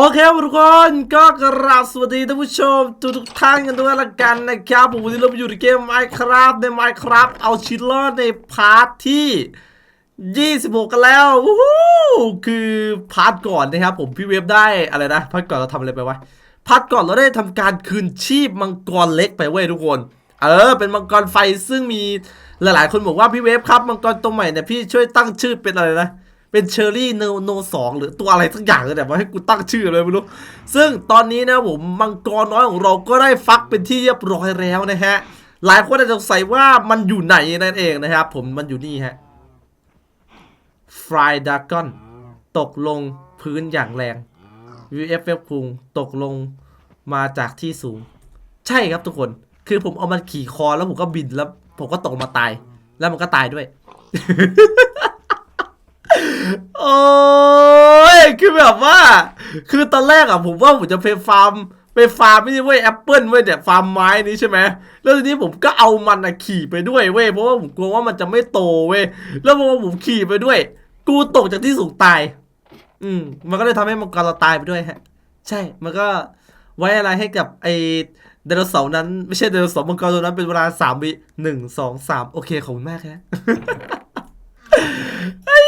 โอเคครับทุกคนก็กราบสวัสดีท่านผู้ชมทุกทุกท่านกันด้วยละกันนะครับผมวันนี้เราอยู่ในเกม Minecraft ใน Minecraft เอาชีวิตรอดในพาร์ทที่ 26 กันแล้วคือพาร์ทก่อนนะครับผมพี่เวฟได้อะไรนะพาร์ทก่อนเราทำอะไรไปวะพาร์ทก่อนเราได้ทำการคืนชีพมังกรเล็กไปเว้ยทุกคน เออ เป็นมังกรไฟซึ่งมีหลายๆ คนบอกว่าพี่เวฟครับมังกรตัวใหม่เนี่ยพี่ช่วยตั้งชื่อเป็นอะไรนะ เป็นเชอรี่โนโนสองหรือตัวอะไรสักอย่างเลยแต่ว่าให้กูตั้งชื่อเลยไม่รู้ ซึ่งตอนนี้นะผมมังกรน้อยของเราก็ได้ฟักเป็นที่เรียบร้อยแล้วนะฮะ หลายคนอาจจะสงสัยว่ามันอยู่ไหนนั่นเองนะครับ ผมมันอยู่นี่ฮะฟรายดากอนตกลงพื้นอย่างแรง VFF คุงตกลงมาจากที่สูง ใช่ครับทุกคน คือผมเอามันขี่คอแล้วผมก็บินแล้ว ผมก็ตกมาตาย แล้วมันก็ตายด้วย โอ้ยคือแบบว่า คือตอนแรกอะผมว่าผมจะไปฟาร์มไปฟาร์มไม่ใช่เว้ยแอปเปิลเว้ยเนี่ยฟาร์มไม้นี้ใช่ไหมแล้วทีนี้ผมก็เอามันอะขี่ไปด้วยเว้ยเพราะว่าผมกลัวว่ามันจะไม่โตเว้ยแล้วพอผมขี่ไปด้วย กูตกจากที่สูงตาย อืม มันก็เลยทำให้มังกรเราตายไปด้วยฮะ ใช่ มันก็ไว้อะไรให้กับไอไดโนเสาร์นั้นไม่ใช่ไดโนเสาร์มังกรตัวนั้นเป็นเวลาสามวิหนึ่งสองสามโอเคขอบคุณมากฮะไอ้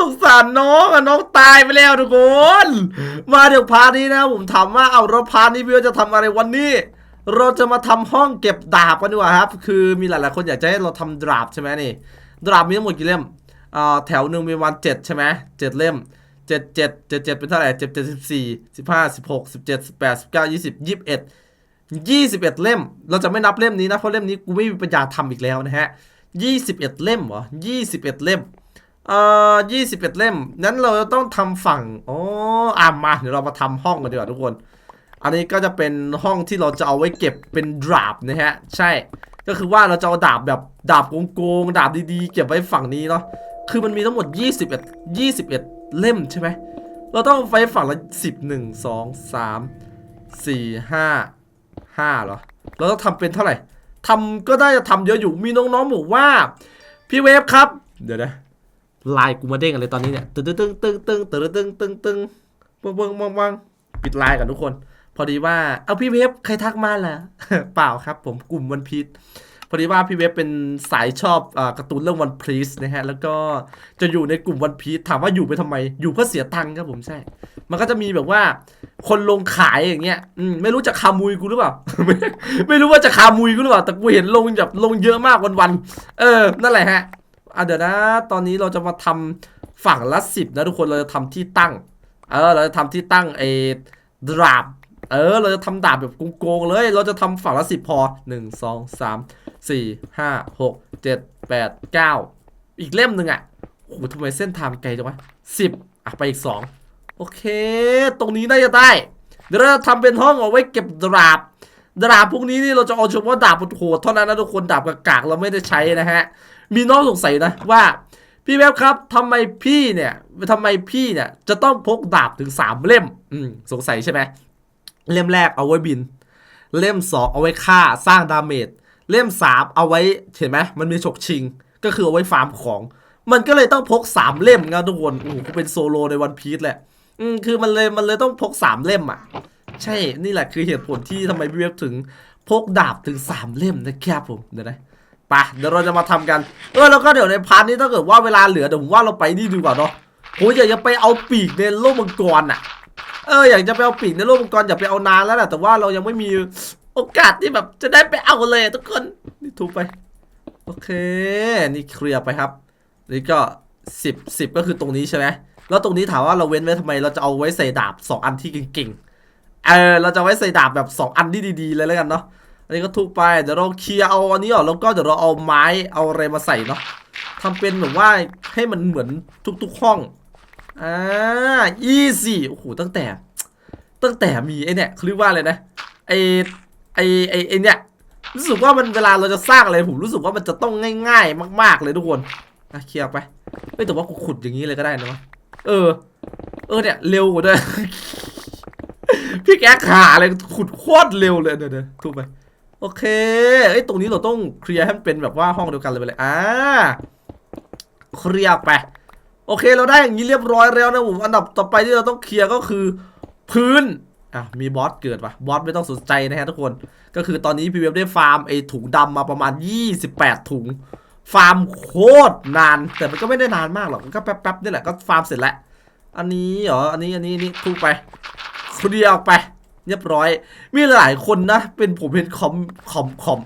สงสารน้องอะน้องตายไปแล้วทุกคน มาเดี๋ยวพาร์ทนี้นะผมถามว่าเอาเราพาร์ทนี้พี่ว่าจะทำอะไรวันนี้ เราจะมาทำห้องเก็บดาบกันดีกว่าครับ คือมีหลายๆคนอยากจะให้เราทำดาบใช่ไหมนี่ดาบมีทั้งหมดกี่เล่มอ่าแถวหนึ่งมีประมาณเจ็ดใช่ไหมเจ็ดเล่มเจ็ดเจ็ดเจ็ดเจ็ดเป็นเท่าไหร่เจ็ดเจ็ดสิบสี่สิบห้าสิบหกสิบเจ็ดสิบแปดสิบเก้ายี่สิบยี่สิบเอ็ดยี่สิบเอ็ดเล่ม เราจะไม่นับเล่มนี้นะเพราะเล่มนี้กูไม่มีปัญญาทำอีกแล้วนะฮะยี่สิบเอ็ดเล่มเหรอยี่สิบเอ็ดเล่ม เอ่อยี่สิบเอ็ดเล่ม นั้นเราจะต้องทำฝั่งอ๋ออะมา เดี๋ยวเรามาทำห้องกันดีกว่าทุกคน อันนี้ก็จะเป็นห้องที่เราจะเอาไว้เก็บเป็นดาบนะฮะ ใช่ ก็คือว่าเราจะเอาดาบแบบดาบโกงๆ ดาบดีๆ เก็บไว้ฝั่งนี้เนาะ คือมันมีทั้งหมด 21 21 เล่มใช่ไหม เราต้องไว้ฝั่งละ 10 1 2 3 4 5 5เหรอ เราต้องทำเป็นเท่าไหร่ทำก็ได้จะทำเยอะอยู่ มีน้องๆบอกว่า พี่เวฟครับ เดี๋ยวนะ ไลน์กูมาเด้งอะไรตอนนี้เนี่ยตึ้งตึ้งตึ้งตึ้งตึ้งตึ้งตึ้งตึ้งตึ้งตึ้งเบิ้งเบิ้งเบิ้งปิดไลน์กันทุกคน พอดีว่าเอาพี่เวฟใครทักมาเหรอเปล่าครับ ผมกลุ่มวันพีชพอดีว่าพี่เวฟเป็นสายชอบอาการ์ตูนเรื่องวันพีชนะฮะ แล้วก็จะอยู่ในกลุ่มวันพีชถามว่าอยู่ไปทำไม อยู่เพื่อเสียตังค์ครับผมใช่ มันก็จะมีแบบว่า คนลงขายอย่างเงี้ยอืมไม่รู้จะคามุยกูหรือเปล่าไม่ไม่รู้ว่าจะคามุยกูหรือเปล่า แต่กูเห็นลงแบบลงเยอะมากวันๆ เออ นั่นแหละฮะ อะเดี๋ยวนะ ตอนนี้เราจะมาทำฝั่งละสิบนะทุกคนเราจะทำที่ตั้ง เออ เราจะทำที่ตั้งไอ้ดาบเออ เราจะทำดาบแบบโกงๆเลย เราจะทำฝั่งละสิบพอหนึ่งสองสามสี่ห้าหกเจ็ดแปดเก้าอีกเล่มหนึ่งอะโอ้โหทำไมเส้นทางไกลจังวะสิบอะไปอีกสองโอเค ตรงนี้น่าจะได้ เดี๋ยวเราจะทำเป็นห้องเอาไว้เก็บดาบ ดาบพวกนี้นี่เราจะเอาเฉพาะดาบโหดเท่านั้นนะทุกคนดาบกากๆเราไม่ได้ใช้นะฮะ มีน้องสงสัยนะว่าพี่แวบครับทำไมพี่เนี่ยทำไมพี่เนี่ยจะต้องพกดาบถึงสามเล่มอืมสงสัยใช่ไหมเล่มแรกเอาไว้บิน เล่มสองเอาไว้ฆ่าสร้างดาเมจเล่มสามเอาไว้เห็นไหมมันมีฉกชิง ก็คือเอาไว้ฟาร์มของ มันก็เลยต้องพกสามเล่มนะทุกคนโอ้โหเป็นโซโลในวันพีซแหละ อืมคือมันเลยมันเลยต้องพกสามเล่มอะ ใช่นี่แหละคือเหตุผลที่ทำไมพี่เวฟถึงพกดาบถึงสามเล่มนะครับผมเดี๋ยวนะไปเดี๋ยวเราจะมาทำกัน เออแล้วก็เดี๋ยวในพาร์ทนี้ถ้าเกิดว่าเวลาเหลือเดี๋ยวผมว่าเราไปนี่ดีกว่าเนาะผมอยากจะไปเอาปีกในโลกมังกรอะ เอออยากจะไปเอาปีกในโลกมังกรอยากไปเอานานแล้วแหละแต่ว่าเรายังไม่มีโอกาสที่แบบจะได้ไปเอาเลยทุกคนนี่ถูกไป โอเค นี่เคลียร์ไปครับ นี่ก็สิบสิบก็คือตรงนี้ใช่ไหมแล้วตรงนี้ถามว่าเราเว้นไว้ทำไมเราจะเอาไว้ใส่ดาบสองอันที่เก่งๆ เออเราจะไว้ใส่ดาบแบบสองอันที่ดีๆเลยแล้วกันเนาะอันนี้ก็ทุกไปเดี๋ยวเราเคลียร์เอาอันนี้ออกแล้วก็เดี๋ยวเราเอาไม้เอาอะไรมาใส่เนาะทำเป็นแบบว่าให้มันเหมือนทุกๆห้องอ่า easy โอ้โหตั้งแต่ ตั้งแต่มีไอเนี่ยเขาเรียกว่าอะไรนะไอไอไอไอเนี่ยรู้สึกว่ามันเวลาเราจะสร้างอะไรผมรู้สึกว่ามันจะต้องง่ายๆ มาก ๆ เลยทุกคนอะเคลียร์ไปไม่แต่ว่ากูขุดอย่างนี้เลยก็ได้นะวะเออ เออเนี่ยเร็วกว่าด้วย พี่แกขาเลยขุดโคตรเร็วเลยเดี๋ยวถูกไปโอเคไอ้ตรงนี้เราต้องเคลียร์ให้มันเป็นแบบว่าห้องเดียวกันเลยไปเลยอ่าเคลียร์ไป โอเคเราได้อย่างนี้เรียบร้อยแล้วนะผมอันดับต่อไปที่เราต้องเคลียร์ก็คือพพื้นอะมีบอสเกิดปะบอสไม่ต้องสนใจนะฮะทุกคน ก็คือตอนนี้พี่เว็บได้ฟาร์มไอ้ถุงดำมาประมาณ 28 ถุง ฟาร์มโคตรนาน แต่มันก็ไม่ได้นานมากหรอกมันก็แป๊บๆนี่แหละก็ฟาร์มเสร็จแล้วอันนี้เหรออันนี้อันนี้นี่ทุกไป คนเดียวออกไป เรียบร้อย มีหลายคนนะ เป็นผมเห็นคอมคอมคอม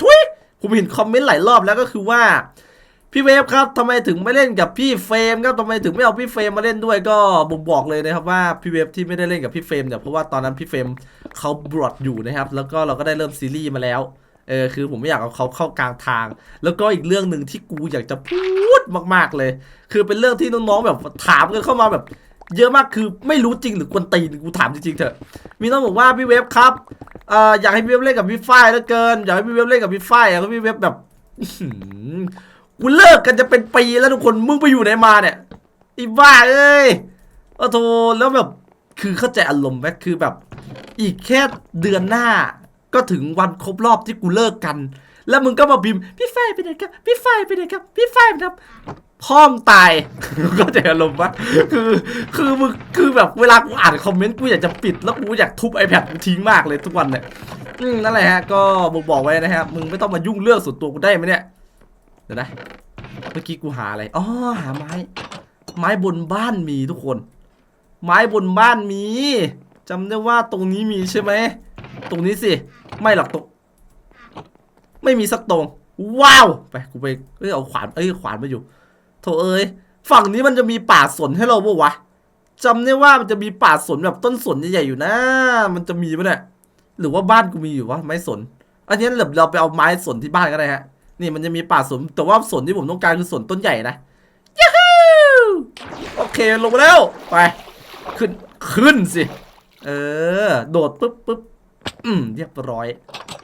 ทุยผมเห็นคอมเมนต์หลายรอบแล้วก็คือว่า พี่เวฟครับทำไมถึงไม่เล่นกับพี่เฟรมครับทำไมถึงไม่เอาพี่เฟรมมาเล่นด้วยก็ผมบอกเลยนะครับว่าพี่เวฟที่ไม่ได้เล่นกับพี่เฟรมเนี่ยเพราะว่าตอนนั้นพี่เฟรมเขาบรอดอยู่นะครับ แล้วก็เราก็ได้เริ่มซีรีส์มาแล้วเออคือผมไม่อยากเอาเขาเข้ากลางทาง แล้วก็อีกเรื่องหนึ่งที่กูอยากจะพูดมาก ๆเลย คือเป็นเรื่องที่น้องๆแบบถามกันเข้ามาแบบ เยอะมากคือไม่รู้จริงหรือกวนตีนกูถามจริงๆเถอะ มีน้องบอกว่าพี่เวฟครับเอ่ออยากให้พี่เวฟเล่นกับพี่ฝ้ายเหลือเกินอยากให้พี่เวฟเล่นกับพี่ฝ้ายอยากให้พี่เวฟแบบกูเลิกกันจะเป็นปีแล้วทุกคนมึงไปอยู่ไหนมาเนี่ยอีบ้าเอ้ยโอ้โถแล้วแบบคือเข้าใจอารมณ์ไหมคือแบบ อีกแค่เดือนหน้า ก็ถึงวันครบรอบที่กูเลิกกัน แล้วมึงก็มาพิมพี่ฝ้ายไปไหนครับพี่ฝ้ายไปไหนครับพี่ฝ้ายไปไหนครับ พ่อมตายก็ใจอารมณ์ปะคือคือมึงคือแบบเวลากูอ่านคอมเมนต์กูอยากจะปิดแล้วกูอยากทุบ iPad กูทิ้งมากเลยทุกวันเนี่ยอืมนั่นแหละฮะก็บอกบอกไว้นะฮะมึงไม่ต้องมายุ่งเรื่องส่วนตัวกูได้ไหมเนี่ยเดี๋ยวนะเมื่อกี้กูหาอะไรอ๋อหาไม้ ไม้บนบ้านมีทุกคน ไม้บนบ้านมีจำได้ว่าตรงนี้มีใช่ไหมตรงนี้สิไม่หรอกตรงไม่มีสักตรง ว้าวไปกูไปเอ้ยเอาขวานเอ้ยขวานมาอยู่ โถเอ้ยฝั่งนี้มันจะมีป่าสนให้เราปะวะจำได้ว่ามันจะมีป่าสนแบบต้นสนใหญ่ๆอยู่นะ มันจะมีปะเนี่ยหรือว่าบ้านกูมีอยู่วะไม้สน อันนี้เราไปเอาไม้สนที่บ้านก็ได้ฮะ นี่มันจะมีป่าสนแต่ว่าสนที่ผมต้องการคือสนต้นใหญ่นะยูฮูโอเคลงมาแล้วไปขึ้นขึ้นสิ เออ โดดปุ๊บปุ๊บอืมเรียบร้อย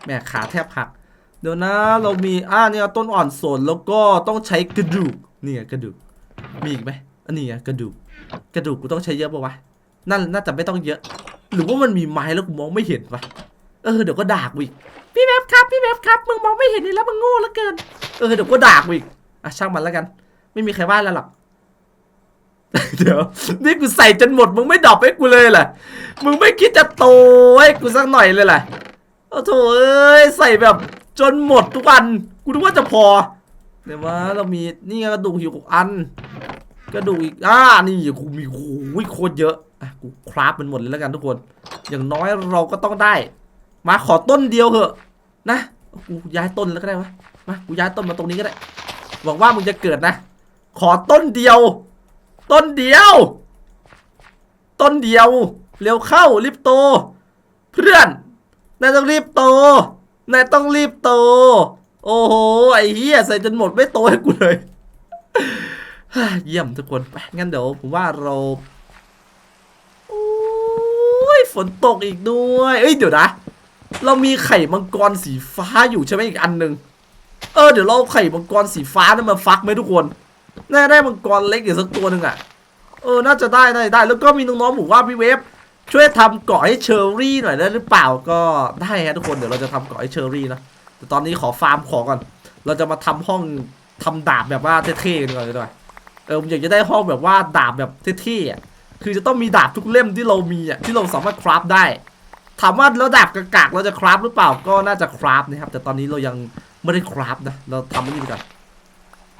แม่ขาแทบหัก เดี๋ยวนะเรามีอ่าเนี่ยต้นอ่อนสนแล้วก็ต้องใช้กระดูก นี่ไงกระดูก มีอีกไหมอันนี้ไงกระดูก กระดูกกูต้องใช้เยอะปะวะนั่นน่าจะไม่ต้องเยอะ หรือว่ามันมีไม้แล้วกูมองไม่เห็นวะเออเดี๋ยวก็ด่ากูอีกพี่เว็บครับพี่เว็บครับมึงมองไม่เห็นนี่แล้วมึงโง่เหลือเกิน เออเดี๋ยวก็ด่ากูอีกอะช่างมันแล้วกัน ไม่มีใครว่าแล้วหรอกเดี๋ยวนี่กูใส่จนหมดมึงไม่ดรอปให้กูเลยเหรอมึงไม่คิดจะโตให้กูสักหน่อยเลยเหรอโอ้โถเอ้ยใส่แบบจนหมดทุกวันกูนึกว่าจะพอ เดี๋ยวว่าเรามีนี่กระดูกอยู่อันกระดูกอีกอ่านี่กูมีโอ้ยโคตรเยอะอะกูคราฟมันหมดเลยแล้วกันทุกคน อย่างน้อยเราก็ต้องได้ มาขอต้นเดียวเหอะ นะกูย้ายต้นแล้วก็ได้วะมากูย้ายต้นมาตรงนี้ก็ได้หวังว่ามึงจะเกิดนะ ขอต้นเดียว ต้นเดียว ต้นเดียว เร็วเข้ารีบโต เพื่อนนายต้องรีบโตนายต้องรีบโต โอ้โห ไอ้เหี้ยใส่จนหมดไม่โตให้กูเลย เยี่ยมทุกคนไปงั้นเดี๋ยวผมว่าเราโอ้ยฝนตกอีกด้วย เอ้ยเดี๋ยวนะ เรามีไข่มังกรสีฟ้าอยู่ใช่ไหมอีกอันหนึ่งเออเดี๋ยวเราไข่มังกรสีฟ้านั้นมาฟักไหมทุกคนน่าได้มังกรเล็กอีกสักตัวหนึ่งอะ เออ น่าจะได้ได้ได้ แล้วก็มีน้องๆบอกว่าพี่เวฟช่วยทำเกาะให้เชอร์รี่หน่อยได้หรือเปล่าก็ได้ฮะทุกคนเดี๋ยวเราจะทำเกาะให้เชอร์รี่นะ แต่ตอนนี้ขอฟาร์มของก่อน เราจะมาทำห้องทำดาบแบบว่าเท่ๆกันก่อนเลยดีกว่าเออผมอยากจะได้ห้องแบบว่าดาบแบบเท่ๆอะคือจะต้องมีดาบทุกเล่มที่เรามีอะที่เราสามารถคราฟได้ ถามว่าแล้วดาบกระกากเราจะคราฟหรือเปล่าก็น่าจะคราฟนะครับ แต่ตอนนี้เรายังไม่ได้คราฟนะ เราทำมันนี่ก่อน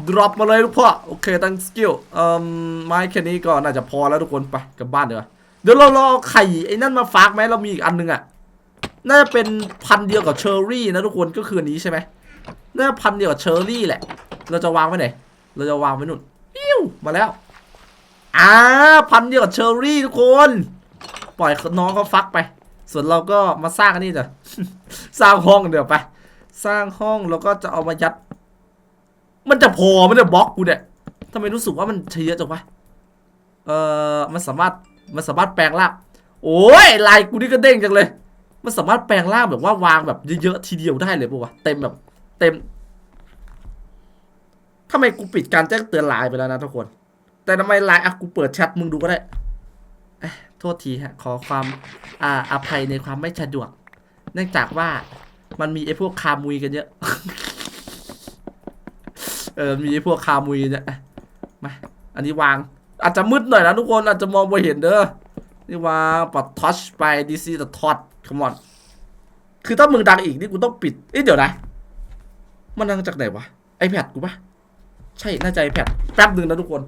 ดรอปมาเลยลูกพ่อโอเคตั้งสกิลเอ่อไม้แค่นี้ก็น่าจะพอแล้วทุกคนไปกลับบ้านเดี๋ยวเดี๋ยวเรารอไข่ไอ้นั่นมาฟักไหมเรามีอีกอันนึงอะ น่าจะเป็นพันเดียวกับเชอร์รี่นะทุกคนก็คืออันนี้ใช่ไหมน่าจะพันเดียวกับเชอร์รี่แหละ เราจะวางไว้ไหน เราจะวางไว้นู่นปิ้วมาแล้วอ่าพันเดียวกับเชอร์รี่ทุกคน ปล่อยน้องเขาฟักไป ส่วนเราก็มาสร้างนนี้จ้ะสร้างห้องเดี๋ยวไป สร้างห้องแล้วก็จะเอามายัด มันจะพอมันจะบล็อกกูเนี่ยทำไมรู้สึกว่ามันเยอะจังวะเออมันสามารถมันสามารถแปลงร่างโอ้ยลายกูนี่ก็เด้งจังเลย มันสามารถแปลงร่างแบบว่าวางแบบเยอะๆทีเดียวได้เลยปะวะเต็มแบบเต็มทำไมกูปิดการแจ้งเตือนไลน์ไปแล้วนะทุกคน แต่ทำไมไลน์อะกูเปิดแชทมึงดูก็ได้เอ้โทษทีฮะขอความอ่าอภัยในความไม่สะดวก เนื่องจากว่ามันมีไอ้พวกคามุยกันเยอะ เออมีไอ้พวกคามุยเนี่ยมาอันนี้วาง อาจจะมืดหน่อยนะทุกคนอาจจะมองไม่เห็นเด้อ นี่ว่าปัดทัชไปดีซีแต่ทอดคมอนคือถ้ามึงดังอีกนี่กูต้องปิดเอ้ยเดี๋ยวนะ มันดังจากไหนวะ iPad กูปะใช่ น่าจะ iPad แป๊บหนึ่งนะทุกคน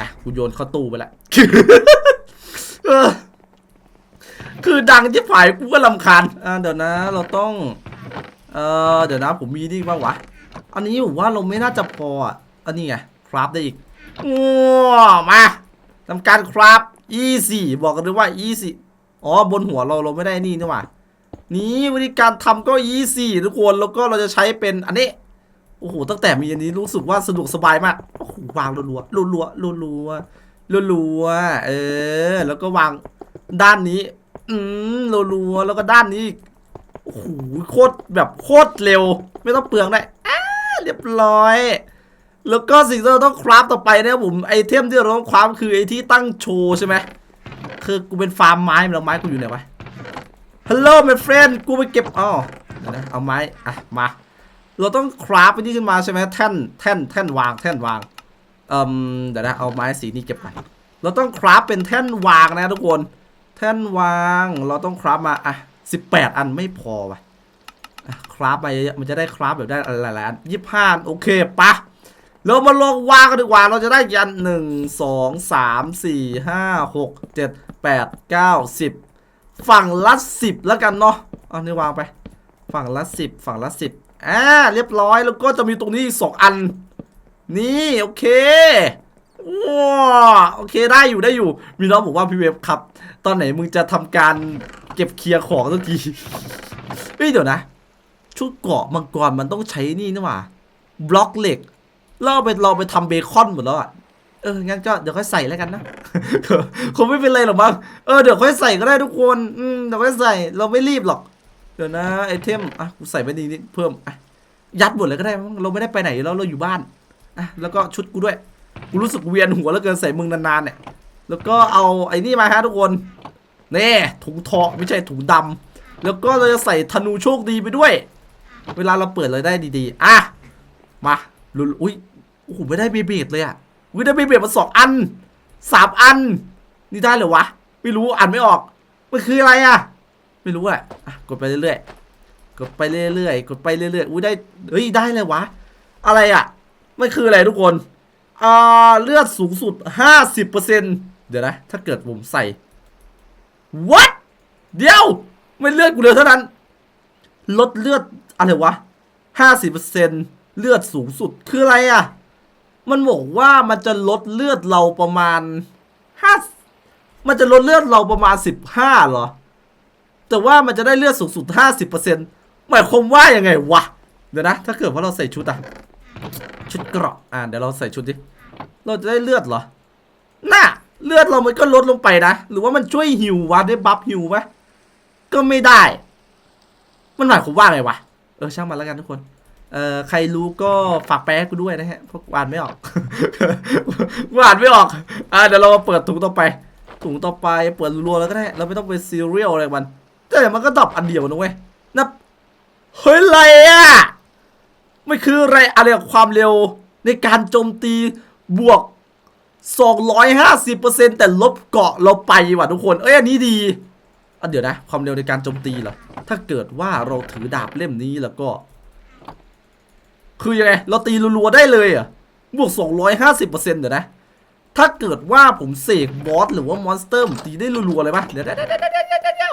อะ กูโยนเข้าตู้ไปละคือดังที่ฝ่ายกูก็ลำคาญอ่าเดี๋ยวนะ เราต้อง เออเดี๋ยวนะ ผมมีนี่บ้างวะ อันนี้ผมว่าเราไม่น่าจะพออะ อันนี้ไง คราฟได้อีก ว้าวมาทำการคราฟ easy บอกกันเลยว่า easy อ๋อบนหัวเราเราไม่ได้นี่นี่หว่า นี่วิธีการทำก็ easy ทุกคนแล้วก็เราจะใช้เป็นอันนี้ โอ้โห ตั้งแต่มีอันนี้รู้สึกว่าสะดวกสบายมาก โอ้โหวางรัวๆรัวๆรัวๆรัวเออ แล้วก็วางด้านนี้ อืมรัวๆแล้วก็ด้านนี้โอ้โหโคตรแบบโคตรเร็ว ไม่ต้องเปลืองได้อ่าเรียบร้อย แล้วก็สิ่งที่เราต้องคราฟต่อไปนะครับผมไอเทมที่เราต้องคราฟคือไอที่ตั้งโชว์ใช่ไหมคือกูเป็นฟาร์มไม้แล้วไม้กูอยู่ไหนวะฮัลโหล my friend กูไปเก็บอ๋อเอาไม้อะมา เราต้องคราฟไปนี่ขึ้นมาใช่ไหมแท่นแท่นแท่นวางแท่นวางเอ่มเดี๋ยวนะเอาไม้สีนี้เก็บไปเราต้องคราฟเป็นแท่นวางนะทุกคน แท่นวางเราต้องคราฟมาอะสิบแปดอันไม่พอว่ะคราฟมาเยอะมันจะได้คราฟแบบได้หลายๆอันยี่สิบห้าโอเคปะ เรามาลองวางกันดีกว่า เราจะได้ยันหนึ่งสองสามสี่ห้าหกเจ็ดแปดเก้าสิบฝั่งละสิบแล้วกันเนาะเอานี่วางไป ฝั่งละสิบฝั่งละสิบอ่าเรียบร้อยแล้วก็จะมีตรงนี้สองอัน นี่โอเคว้าโอเคได้อยู่ได้อยู่ มีน้องบอกว่าพี่เวฟครับ ตอนไหนมึงจะทำการเก็บเคลียร์ของสักทีเฮ้ยเดี๋ยวนะ ชุดเกาะมังกรมันต้องใช้นี่นี่หว่าบล็อกเหล็ก เราไปเราไปทำเบคอนหมดแล้วอะเออ งั้นก็เดี๋ยวค่อยใส่แล้วกันนะ คงไม่เป็นไรหรอกมั้ง เออ เดี๋ยวค่อยใส่ก็ได้ทุกคน อืม เดี๋ยวค่อยใส่ เราไม่รีบหรอก เดี๋ยวนะไอเทม อะ กูใส่ไปนิดนิดเพิ่ม อะ ยัดหมดเลยก็ได้มั้งเราไม่ได้ไปไหนอยู่แล้วเราอยู่บ้าน อะ แล้วก็ชุดกูด้วย กูรู้สึกเวียนหัวแล้วเกินใส่มึงนานๆเนี่ย แล้วก็เอาไอ้นี่มาฮะทุกคน นี่ถุงทองไม่ใช่ถุงดำแล้วก็เราจะใส่ธนูโชคดีไปด้วย เวลาเราเปิดเลยได้ดีๆ อะ มาลุอุ้ย อ้โหไม่ได้เบเบดเลยอะวิได้เบเบดมาสองอันสามอัน นี่ได้เหรอวะ ไม่รู้อ่านไม่ออก มันคืออะไรอะไม่รู้อะอะกดไปเรื่อยๆ กดไปเรื่อยๆ กดไปเรื่อยๆ อุ้ยได้ เฮ้ยได้เลยวะ อะไรอะมันคืออะไรทุกคนอ่าเลือดสูงสุดห้าสิบเปอร์เซ็นเดี๋ยวนะ ถ้าเกิดผมใส่ what เดี๋ยวไม่เลือดกูเหลยเท่านั้น ลดเลือดอะไรวะห้าสิบเปอร์เซ็นเลือดสูงสุดคืออะไรอะ มันบอกว่ามันจะลดเลือดเราประมาณห้ามันจะลดเลือดเราประมาณสิบห้าเหรอ แต่ว่ามันจะได้เลือดสูงสุดห้าสิบเปอร์เซ็นหมายความว่ายังไงวะ เดี๋ยวนะ ถ้าเกิดว่าเราใส่ชุดอะชุดเกราะอ่าเดี๋ยวเราใส่ชุดดิ เราจะได้เลือดเหรอ น่ะ เลือดเรามันก็ลดลงไปนะ หรือว่ามันช่วยหิววะได้บัฟหิวไหมก็ไม่ได้ มันหมายความว่าไงวะ เออช่างมันแล้วกันทุกคน เอ่อใครรู้ก็ฝากแปลกูด้วยนะฮะเพราะอ่านไม่ออกอ่านไม่ออกอ่าเดี๋ยวเรามาเปิดถุงต่อไป ถุงต่อไปเปิดรัวแล้วก็ได้ เราไม่ต้องไปซีเรียลอะไรกับมันแต่มันก็ดอปอันเดียวนะเว้ยนับเฮ้ยอะไรอะไม่คืออะไรอะไรความเร็วในการโจมตีบวก 250%แต่ลบเกาะเราไปว่ะทุกคน เอ้ยอันนี้ดีอะเดี๋ยวนะ ความเร็วในการโจมตีเหรอถ้าเกิดว่าเราถือดาบเล่มนี้แล้วก็ คือยังไง เราตีรัวๆได้เลยอะ บวก 250%เดี๋ยวนะ ถ้าเกิดว่าผมเสกบอสหรือว่ามอนสเตอร์ผมตีได้รัวๆเลยปะเดี๋ยวเดี๋ยวเดี๋ยวเดี๋ยวเดี๋ยว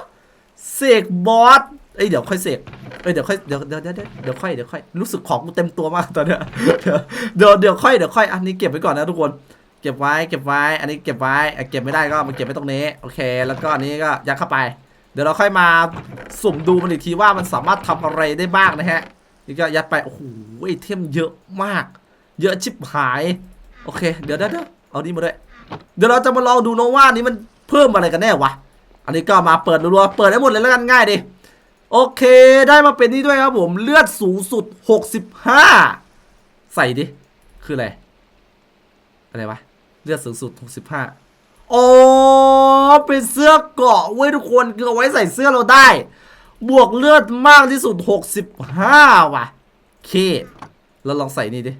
เสกบอสเอ้ยเดี๋ยวค่อยเสกเอ้ยเดี๋ยวค่อยเดี๋ยวเดี๋ยวเดี๋ยวเดี๋ยวค่อยเดี๋ยวค่อยรู้สึกของกูเต็มตัวมากตอนเนี้ยเดี๋ยวเดี๋ยวค่อยเดี๋ยวค่อยอันนี้เก็บไว้ก่อนนะทุกคนเก็บไว้เก็บไว้ อันนี้เก็บไว้อะเก็บไม่ได้ก็มันเก็บไว้ตรงนี้โอเค แล้วก็อันนี้ก็ยัดเข้าไป เดี๋ยวเราค่อยมาสุ่มดูมันอีกทีว่ามันสามารถทำอะไรได้บ้างนะฮะ นี่ก็ยัดไป โอ้โหไอเทมเยอะมาก เยอะชิบหาย โอเค เดี๋ยวเดี๋ยวเดี๋ยวเอานี่มาด้วย เดี๋ยวเราจะมาลองดูนะว่านี่มันเพิ่มอะไรกันแน่วะ อันนี้ก็มาเปิดรัวๆ เปิดได้หมดเลยแล้วกันง่ายดิ โอเค ได้มาเป็นนี่ด้วยครับผม เลือดสูงสุด 65 ใส่ดิ คืออะไร อะไรวะ เลือดสูงสุด 65อ๋อเป็นเสื้อเกาะเว้ยทุกคนคือเอาไว้ใส่เสื้อเราได้ บวกเลือดมากที่สุด 65 ว่ะเคแล้วลองใส่นี่ดิ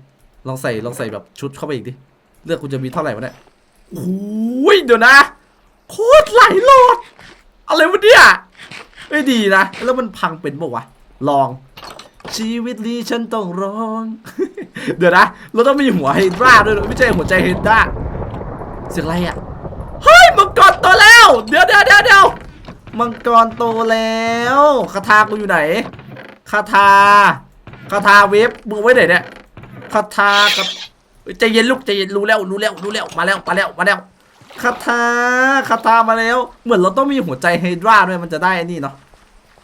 ลองใส่ลองใส่แบบชุดเข้าไปอีกดิ เลือดคุณจะมีเท่าไหร่วะเนี่ยโอ้ยเดี๋ยวนะ โคตรไหลหลดอะไรวะเนี่ยไม่ดีนะ แล้วมันพังเป็นบอกวะ ลอง ชีวิตนี้ฉันต้องร้อง เดี๋ยวนะ เราต้องมีหัวไฮดราด้วยไม่ใช่หัวใจไฮดราเสียงอะไรอะ เฮ้ยมังกรโตแล้ว เดี๋ยวเดี๋ยวเดี๋ยวเดี๋ยว มังกรโตแล้วคาถากูอยู่ไหนคาถาคาถาเวฟมึงไว้ไหนเนี่ยคาถากับใจเย็นลูกใจเย็นรู้แล้วรู้แล้วรู้แล้วมาแล้วมาแล้วมาแล้วคาถาคาถามาแล้ว เหมือนเราต้องมีหัวใจไฮดราด้วยมันจะได้นี่เนาะ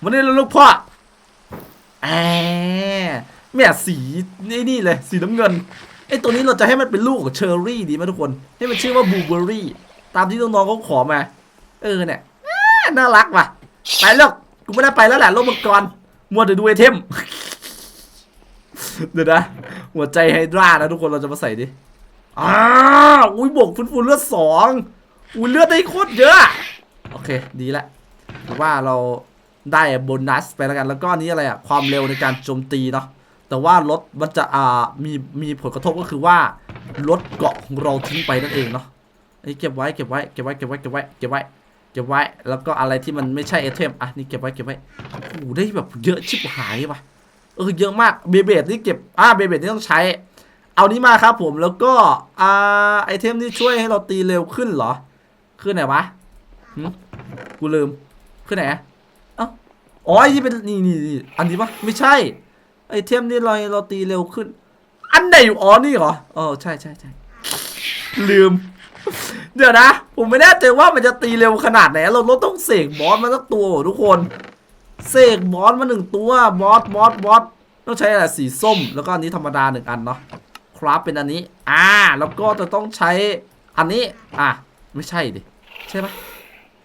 วันนี้เราลูกพ่อแอบแม่สีนี่นี่เลยสีน้ำเงินไอ้ตัวนี้เราจะให้มันเป็นลูกของเชอร์รี่ดีไหมทุกคน ให้มันชื่อว่าบลูเบอร์รี่ ตามที่น้องๆเขาขอมา เออเนี่ย น่ารักว่ะ ไปเลิกกูไม่ได้ไปแล้วแหละโลกมังกรมัวแต่ดูไอเทม เดี๋ยวนะ หัวใจไฮดรานะทุกคนเราจะมาใส่ดิอ้าอุ้ยบวกฟื้นฟูเลือดสองอุ้ยเลือดได้โคตรเยอะ โอเค ดีละถือว่าเราได้โบนัสไปแล้วกัน แล้วก็นี้อะไรอะความเร็วในการโจมตีเนาะ แต่ว่ารถมันจะอ่ามีมีผลกระทบก็คือว่าลดเกาะของเราทิ้งไปนั่นเองเนาะไอ้เก็บไว้เก็บไว้เก็บไว้เก็บไว้เก็บไว้เก็บไว้ เก็บไว้แล้วก็อะไรที่มันไม่ใช่ไอเทมอะนี่เก็บไว้เก็บไว้โอ้ได้แบบเยอะชิบหายว่ะเออเยอะมากเบเบดนี่เก็บอ่าเบเบดนี่ต้องใช้ เอานี้มาครับผมแล้วก็อ่าไอเทมที่ช่วยให้เราตีเร็วขึ้นเหรอ ขึ้นไหนวะหึกูลืมขึ้นไหนอะเอ้าอ๋อที่เป็นนี่นี่นี่อันนี้ปะไม่ใช่ ไอเทมนี่เราเราตีเร็วขึ้น อันไหนอยู่อ๋อนี่เหรออ๋อใช่ใช่ใช่ลืม เดี๋ยวนะ ผมไม่แน่ใจว่ามันจะตีเร็วขนาดไหน เราเราต้องเสกบอสมาสักตัวทุกคน เสกบอสมาหนึ่งตัว บอส บอส บอส ต้องใช้อะไรสีส้ม แล้วก็อันนี้ธรรมดาหนึ่งอันเนาะ ครับเป็นอันนี้ อ่า แล้วก็จะต้องใช้อันนี้ อะ ไม่ใช่ดิ ใช่ปะ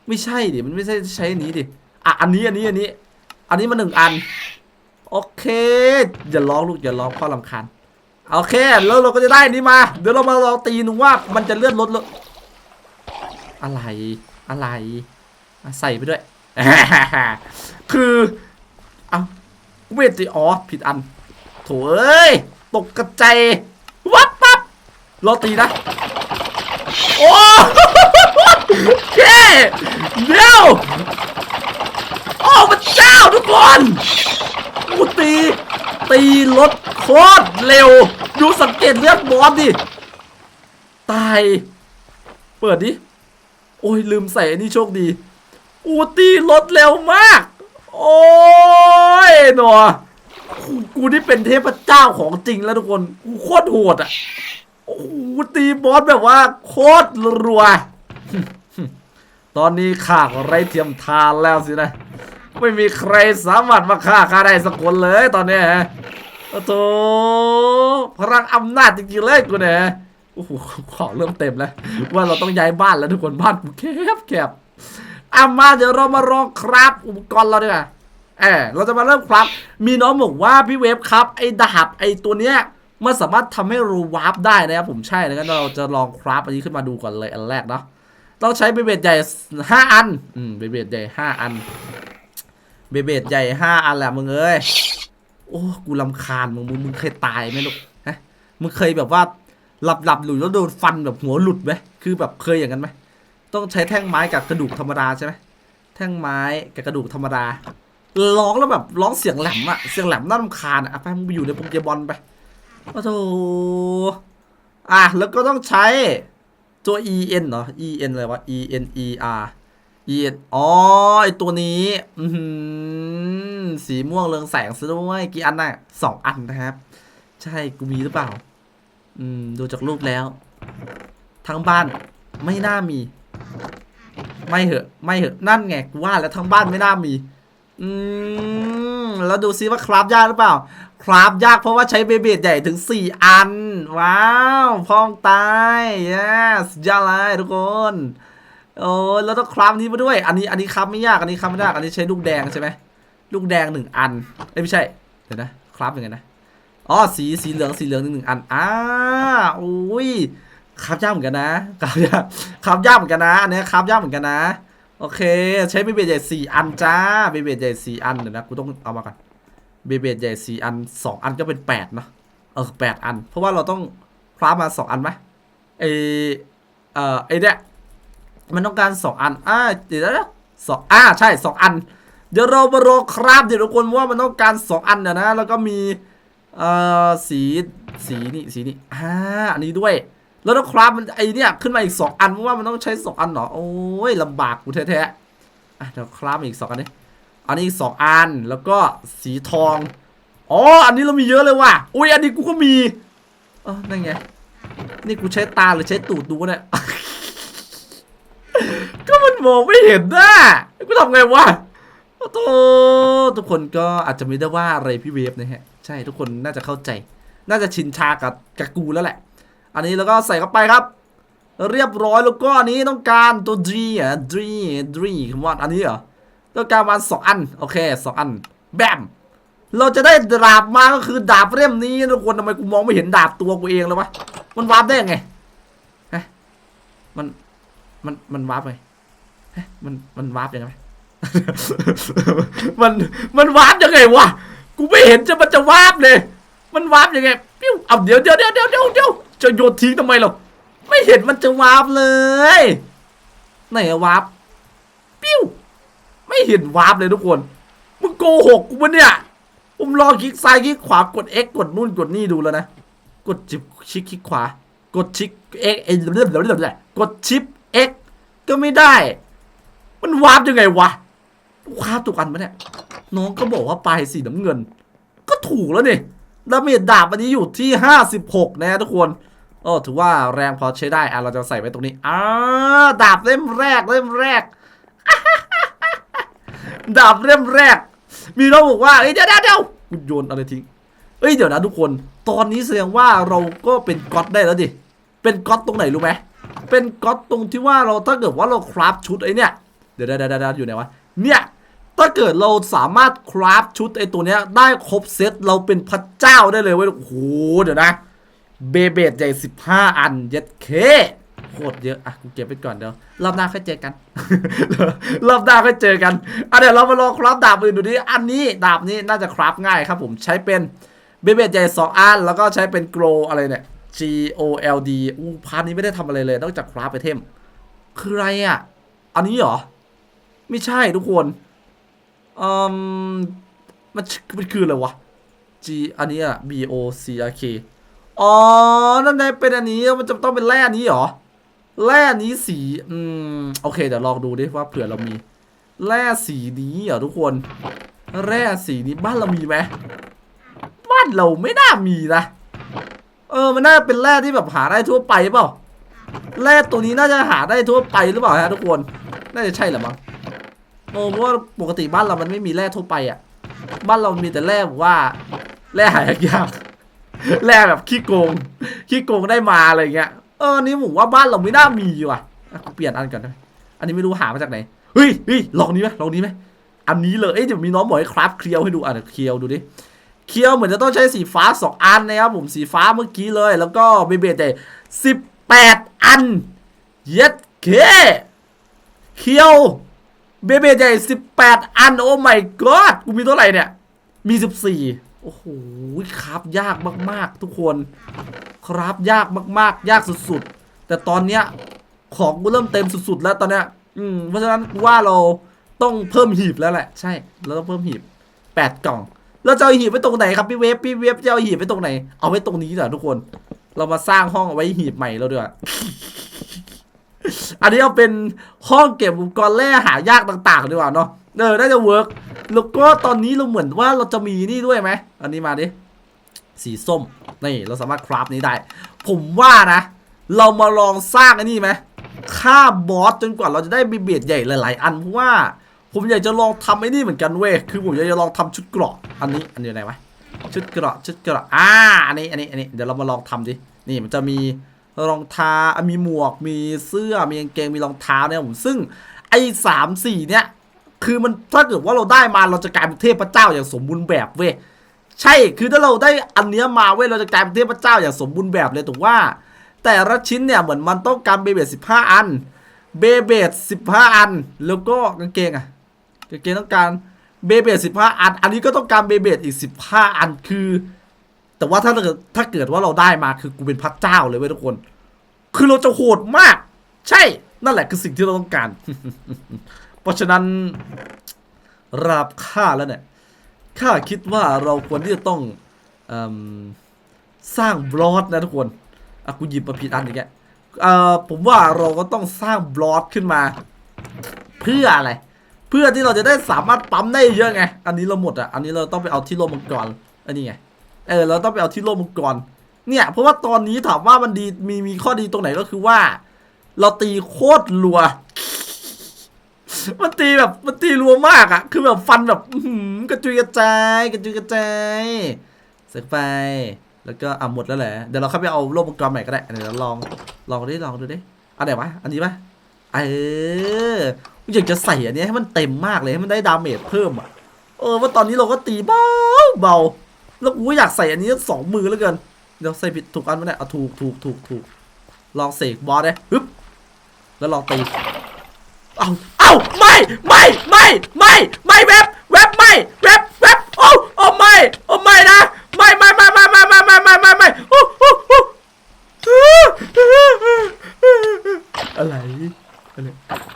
ไม่ใช่ดิ มันไม่ใช่ใช้อันนี้ดิ อะ อันนี้ อันนี้ อันนี้ อันนี้มาหนึ่งอัน โอเค อย่าร้องลูก อย่าร้องข้อลำคาญโอเค แล้วเราก็จะได้อันนี้มา เดี๋ยวเรามาลองตีดูว่ามันจะเลื่อนลดลด อะไรอะไรใส่ไปด้วย คือเอาเวทีอ๋อผิดอันโถเอ้ย ตกกระจายวับปั๊บราตีนะ โอ้เคเดี๋ยวโอ้พระเจ้าทุกคนกูตี ตีรถโคตรเร็ว ดูสังเกตเลือดบอสดิ ตาย เปิดดิ โอ้ยลืมใส่อันนี้โชคดี อูตีรถเร็วมาก โอ้ยหนอกูกูนี่เป็นเทพเจ้าของจริงแล้วทุกคนกูโคตรโหดอะโอ้ตีบอสแบบว่า โคตรรัว ตอนนี้ข้าก็ไร้เทียมทานแล้วสินะ ไม่มีใครสามารถมาฆ่าข้าได้สักคนเลยตอนเนี้ยฮะโอ้โถพลังอำนาจจริงๆเลยกูเนี่ย อ้โหของเริ่มเต็มแล้ว ว่าเราต้องย้ายบ้านแล้วทุกคนบ้านกูแคบแคบอะมาเดี๋ยวเรามาลองครับ อุปกรณ์เราดีกว่าเออเราจะมาเริ่มครับ มีน้องบอกว่าพี่เวฟครับไอ้ดาบไอ้ตัวเนี้ยมันสามารถทำให้ราวาร์ปได้นะครับผมใช่แล้วก็เราจะลองคราฟอันนี้ขึ้นมาดูก่อนเลยอันแรกเนาะต้องใช้เบเบดใหญ่ห้าอัน อืมเบเบดใหญ่ห้าอันเบเบดใหญ่ห้าอันแหละมึงเอ้ยโอ้กูลำคาญมึงมึงมึงเคยตายไหมลูกฮะมึงเคยแบบว่า หลับหลับหลุดแล้วโดนฟันแบบหัวหลุดไหมคือแบบเคยอย่างนั้นไหมต้องใช้แท่งไม้กับกระดูกธรรมดาใช่ไหมแท่งไม้กับกระดูกธรรมดาร้องแล้วแบบร้องเสียงแหลมอะเสียงแหลมน่ารำคาญอะไปมึงไปอยู่ในโปเกมอนไปโอ้โถอะแล้วก็ต้องใช้ตัว e n เหรอ e n อะไรวะ e n e r e n อ๋อไอตัวนี้อืสีม่วงเรืองแสงซะด้วยกี่อันน่ะสองอันนะครับ ใช่กูมีหรือเปล่า อืม ดูจากรูปแล้ว ทั้งบ้านไม่น่ามี ไม่เหอะ ไม่เหอะ นั่นไงกูว่าแล้วทั้งบ้านไม่น่ามี อืม แล้วดูซิว่าคราฟยากหรือเปล่า คราฟยากเพราะว่าใช้เบเบดใหญ่ถึง 4 อัน ว้าวพองตาย yes ยอดเลยทุกคนโอ้แล้วต้องคราฟนี้มาด้วย อันนี้ อันนี้คราฟไม่ยาก อันนี้คราฟไม่ยาก อันนี้ใช้ลูกแดงใช่ไหม ลูกแดงหนึ่งอัน เอ้ยไม่ใช่ เดี๋ยวนะ คราฟยังไงนะ อ๋อสีสีเหลืองสีเหลืองหนึ่งอันอ่าโอ้ยคราฟยากเหมือนกันนะคราฟยากคราฟยากเหมือนกันนะอันนี้คราฟยากเหมือนกันนะ โอเค ใช้เบเบดใหญ่สี่อันจ้าเบเบดใหญ่สี่อันเดี๋ยวนะกูต้องเอามาก่อนเบเบดใหญ่สี่อันสองอันก็เป็นแปดเนาะเออแปดอัน เพราะว่าเราต้องคราฟมาสองอันไหมเอเอ่อไอเนี้ยมันต้องการสองอันอ่าเดี๋ยวนะสองอ่าใช่สองอัน เดี๋ยวเรามารอครับเดี๋ยวทุกคนว่ามันต้องการสองอันเดี๋ยวนะ แล้วก็มี เอ่อสีสีนี่สีนี่อ่าอันนี้ด้วย แล้วต้องคราฟมันไอเนี่ยขึ้นมาอีกสองอันเพราะว่ามันต้องใช้สองอันเหรอโอ้ยลำบากกูแท้ๆอะเดี๋ยวคราฟอีกสองอันนี้อันนี้อีกสองอันแล้วก็สีทองอ๋ออันนี้เรามีเยอะเลยว่ะอุ้ยอันนี้กูก็มีเออนั่นไงนี่กูใช้ตาหรือใช้ตูดดูเนี่ยก็มันมองไม่เห็นนะกูทำไงวะโอ้โธ่ทุกคนก็อาจจะไม่ได้ว่าอะไรพี่เวฟนะฮะ ช่ทุกคนน่าจะเข้าใจ น่าจะชินชากับกับกูแล้วแหละ อันนี้แล้วก็ใส่เข้าไปครับ เรียบร้อยแล้วก็อันนี้ต้องการตัว G อะ G G คำว่าอันนี้เหรอต้องการมาสองอันโอเคสองอันแบมเราจะได้ดาบมาก็คือดาบเล่มนี้ทุกคนทำไมกูมองไม่เห็นดาบตัวกูเองเลยวะมันวาร์ปได้ยังไงฮะมันมันมันวาร์ปไงฮะมันมันวาร์ปยังไงมันมันวาร์ปยังไงวะ กูไม่เห็นจะมันจะวาร์ปเลย มันวาร์ปยังไงปิ้วเอาเดี๋ยวเดี๋ยวเดี๋ยวเดี๋ยวเดี๋ยวเดี๋ยวจะโยนทิ้งทำไมเราไม่เห็นมันจะวาร์ปเลยไหนวาร์ปปิ้วไม่เห็นวาร์ปเลยทุกคนมึงโกหกกูปะเนี่ยผมลองคลิกซ้ายคลิกขวากด X กดนู่นกดนี่ดูแล้วนะกดจิบชิคคลิกขวากดชิป X เอ้ยเรื่อยๆกดชิป X ก็ไม่ได้ มันวาร์ปยังไงวะ วาร์ปถูกอันปะเนี่ย น้องก็บอกว่าปลายสีน้ำเงิน ก็ถูกแล้วนี่ดาเมจดาบอันนี้อยู่ที่ 56 นะทุกคนโอ้ถือว่าแรงพอใช้ได้อะเราจะใส่ไว้ตรงนี้อ่าดาบเล่มแรกเล่มแรก ดาบเล่มแรก มีน้องบอกว่าเดี๋ยวเดี๋ยวเดี๋ยวโยนอะไรทิ้งเอ้ยเดี๋ยวนะทุกคน ตอนนี้แสดงว่าเราก็เป็นก๊อตได้แล้วดิ เป็นก๊อตตรงไหนรู้ไหมเป็นก๊อตตรงที่ว่าเราถ้าเกิดว่าเราคราฟชุดไอ้เนี่ย เดี๋ยวเดี๋ยวเดี๋ยวอยู่ไหนวะ เนี่ย ถ้าเกิดเราสามารถคราฟชุดไอตัวเนี้ยได้ครบเซตเราเป็นพระเจ้าได้เลยเว้ยโอ้โหเดี๋ยวนะเบเบดใหญ่ 15 อันเย็ดเคโคตรเยอะ อะ กูเก็บไปก่อนเดี๋ยว รอบหน้าค่อยเจอกัน รอบหน้าค่อยเจอกัน อะเดี๋ยวเรามาลองคราฟดาบอื่นดูดิ อันนี้ดาบนี้น่าจะคราฟง่ายครับผม ใช้เป็นเบเบดใหญ่ 2 อัน แล้วก็ใช้เป็นโกลอะไรเนี่ย G O L D อู้พาร์ทนี้ไม่ได้ทำอะไรเลย นอกจากคราฟไอเทม คืออะไรอะ อันนี้เหรอ ไม่ใช่ทุกคน อืมมันมันคืออะไรวะ G อันนี้อะ B O C R K อ๋อ นั่นไงเป็นอันนี้มันจะต้องเป็นแร่นี้เหรอ แร่นี้สี อืม โอเค เดี๋ยวลองดูดิว่าเผื่อเรามี แร่สีนี้เหรอทุกคน แร่สีนี้บ้านเรามีไหมบ้านเราไม่น่ามีนะ เออ มันน่าจะเป็นแร่ที่แบบหาได้ทั่วไปเปล่า แร่ตัวนี้น่าจะหาได้ทั่วไปหรือเปล่าฮะทุกคน น่าจะใช่แหละมั้ง โอ้เพราะว่าปกติบ้านเรามันไม่มีแร่ทั่วไปอะ บ้านเรามีแต่แร่ว่าแร่หายากแร่แบบขี้โกงขี้โกงได้มาอะไรเงี้ยเออนี่ผมว่าบ้านเราไม่น่ามีว่ะกูเปลี่ยนอันก่อนนะอันนี้ไม่รู้หามาจากไหนเฮ้ยเฮ้ยลองนี้ไหมลองนี้ไหมอันนี้เลยเอ้ยเดี๋ยวมีน้องบอกให้คราฟเคลียวให้ดูอะเคลียวดูดิเคียวเหมือนจะต้องใช้สีฟ้าสองอันนะครับผมสีฟ้าเมื่อกี้เลย แล้วก็เบเบดใหญ่สิบแปดอัน เย็ดเคเคียว เบเบดใหญ่สิบแปดอัน โอ้ my god กูมีเท่าไหร่เนี่ย มีสิบสี่โอ้โหครับยากมากๆ ทุกคน ครับยากมากๆ ยากสุดๆ แต่ตอนเนี้ยของกูเริ่มเต็มสุดๆ แล้วตอนเนี้ยอืมเพราะฉะนั้นกูว่าเราต้องเพิ่มหีบแล้วแหละ ใช่ เราต้องเพิ่มหีบแปดกล่องเราจะเอาหีบไว้ตรงไหนครับพี่เวฟพี่เวฟจะเอาหีบไว้ตรงไหน เอาไว้ตรงนี้เหรอทุกคน เรามาสร้างห้องเอาไว้หีบใหม่เราด้วย อันนี้เอาเป็นห้องเก็บอุปกรณ์แร่หายากต่างๆดีกว่าเนาะเออน่าจะเวิร์กแล้วก็ตอนนี้เราเหมือนว่าเราจะมีนี่ด้วยไหมอันนี้มาดิสีส้มนี่เราสามารถคราฟนี้ได้ ผมว่านะ เรามาลองสร้างอันนี้ไหมฆ่าบอสจนกว่าเราจะได้บีเบียดใหญ่หลาย ๆ อันเพราะว่า ผมอยากจะลองทำไอ้นี่เหมือนกันเว้ยคือผมอยากจะลองทำชุดเกราะอันนี้อันนี้อะไรวะชุดเกราะชุดเกราะอ่าอันนี้อันนี้อันนี้เดี๋ยวเรามาลองทำดินี่มันจะมี รองเท้ามีหมวกมีเสื้อมีกางเกงมีรองเท้าเนี่ยผมซึ่งไอ้สามสี่เนี่ยคือมันถ้าเกิดว่าเราได้มาเราจะกลายเป็นเทพเจ้าอย่างสมบูรณ์แบบเว้ยใช่คือถ้าเราได้อันเนี้ยมาเว้ยเราจะกลายเป็นเทพเจ้าอย่างสมบูรณ์แบบเลยถูกว่า แต่ละชิ้นเนี่ยเหมือนมันต้องการเบเบดสิบห้าอันเบเบดสิบห้าอัน แล้วก็กางเกงอะกางเกงต้องการเบเบดสิบห้าอัน อันนี้ก็ต้องการเบเบดอีกสิบห้าอันคือ แต่ว่าถ้าเกิดถ้าเกิดว่าเราได้มาคือกูเป็นพระเจ้าเลยเว้ยทุกคน คือเราจะโหดมาก ใช่ นั่นแหละคือสิ่งที่เราต้องการ เพราะฉะนั้นราบค่าแล้วเนี่ยข้าคิดว่าเราควรที่จะต้องอสร้างบลอสนะทุกคนอะกูหยิบมาผิดอันอีกแล้วเอ่อผมว่าเราก็ต้องสร้างบลอสขึ้นมา เพื่ออะไร เพื่อที่เราจะได้สามารถปั๊มได้เยอะไง อันนี้เราหมดอะ อันนี้เราต้องไปเอาที่โลมังกรอันนี้ไง เออเราต้องไปเอาที่โลมังกรเนี่ย เพราะว่าตอนนี้ถามว่ามันดีมีมีข้อดีตรงไหนก็คือว่า เราตีโคตรรัว มันตีแบบมันตีรัวมากอะคือแบบฟันแบบหือกระจุยกระจายกระจุยกระจายเสกไป แล้วก็อะหมดแล้วแหละเดี๋ยวเราเข้าไปเอาโลกมังกรใหม่ก็ได้เดี๋ยวลองลองดิลองดูดิอันไหนวะอันนี้ปะเอออยากจะใส่อันนี้ให้มันเต็มมากเลยให้มันได้ดาเมจเพิ่มอะเออว่าตอนนี้เราก็ตีเบาเบา แล้วกูอยากใส่อันนี้สองมือแล้วเกิน เดี๋ยวใส่ผิดถูกอันไหมเนี่ยเอาถูกถูกถูกถูกลองเสกบอสเลยฮึบแล้วลองตีเอาเอาไม่ไม่ไม่ไม่ไม่เว็บเว็บไม่เว็บเว็บโอ้โอ้ไม่โอ้ไม่นะไม่ไม่ไม่ไม่ไม่ไม่ไม่ไม่ไม่ไม่โอ้โอ้โอ้อะไรอะไร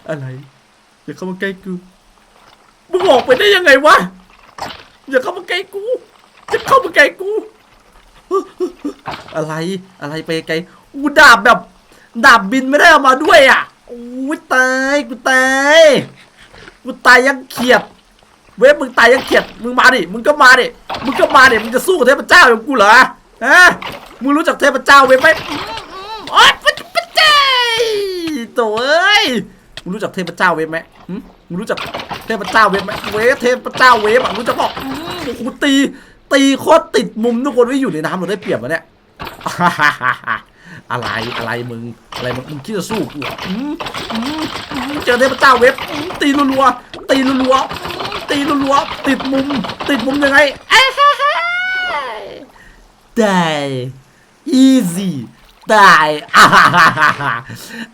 อะไรอย่าเข้ามาใกล้กูมึงออกไปได้ยังไงวะอย่าเข้ามาใกล้กู เข้ามาใกลกู อะไรอะไรไปไกลอูดาบแบบดาบบินไม่ได้เอามาด้วยอะโอ้ยตายกูตายกูตายยังเขียด เว็บมึงตายยังเขียดมึงมาดิมึงก็มาดิมึงก็มาดิมึงจะสู้กับเทพเจ้าอย่างกูเหรอฮะมึงรู้จักเทพเจ้าเว็บไหมอืมอืมโอ๊ยปะปะเจ้ยโถ่เอ้ยมึงรู้จักเทพเจ้าเว็บไหมมึงรู้จักเทพเจ้าเว็บไหมเว็บเทพเจ้าเว็บอะรู้จักบอกอืมโอ้โหตี ตีโคตรติดมุมทุกคนไม่อยู่ในน้ำเราได้เปรียบวะเนี่ยอะไรอะไรมึงอะไรมึงมึงคิดจะสู้กูเหรอเจอเทพเจ้าเว็บตีรัวๆตีรัวๆตีรัวๆติดมุม ติดมุมยังไงเอ้ยได้ easy ได้อ่าฮ่าฮ่าฮ่าฮ่า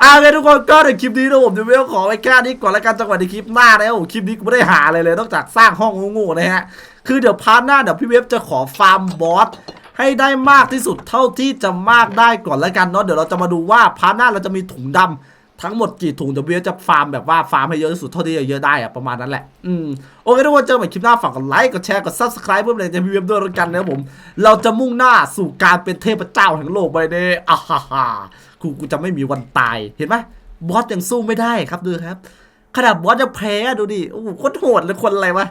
เอาเลยทุกคนก็ในคลิปนี้นะผมจะเวลขอไว้แค่นี้ก่อนแล้วกันจังหวะในคลิปหน้านะครับผมคลิปนี้กูไม่ได้หาอะไรเลยนอกจากสร้างห้องโง่ๆนะฮะ คือเดี๋ยวพาร์ทหน้าเดี๋ยวพี่เว็บจะขอฟาร์มบอสให้ได้มากที่สุดเท่าที่จะมากได้ก่อนแล้วกันเนาะเดี๋ยวเราจะมาดูว่าพาร์ทหน้าเราจะมีถุงดำทั้งหมดกี่ถุงเดี๋ยวพี่เว็บจะฟาร์มแบบว่าฟาร์มให้เยอะที่สุดเท่าที่จะเยอะได้อะประมาณนั้นแหละอืมโอเคทุกคนเจอกันใหม่คลิปหน้าฝากกดไลค์กดแชร์กด subscribe เพื่อเป็นกำลังใจพี่เว็บด้วยแล้วกันนะครับผม เราจะมุ่งหน้าสู่การเป็นเทพเจ้าแห่งโลกใบนี้อ่าฮ่าฮ่ากูกูจะไม่มีวันตายเห็นไหมบอสยังสู้ไม่ได้ครับดูครับขนาดบอสจะแพ้ดูดิโอ้โหโคตรโหดเลยคนอะไรวะ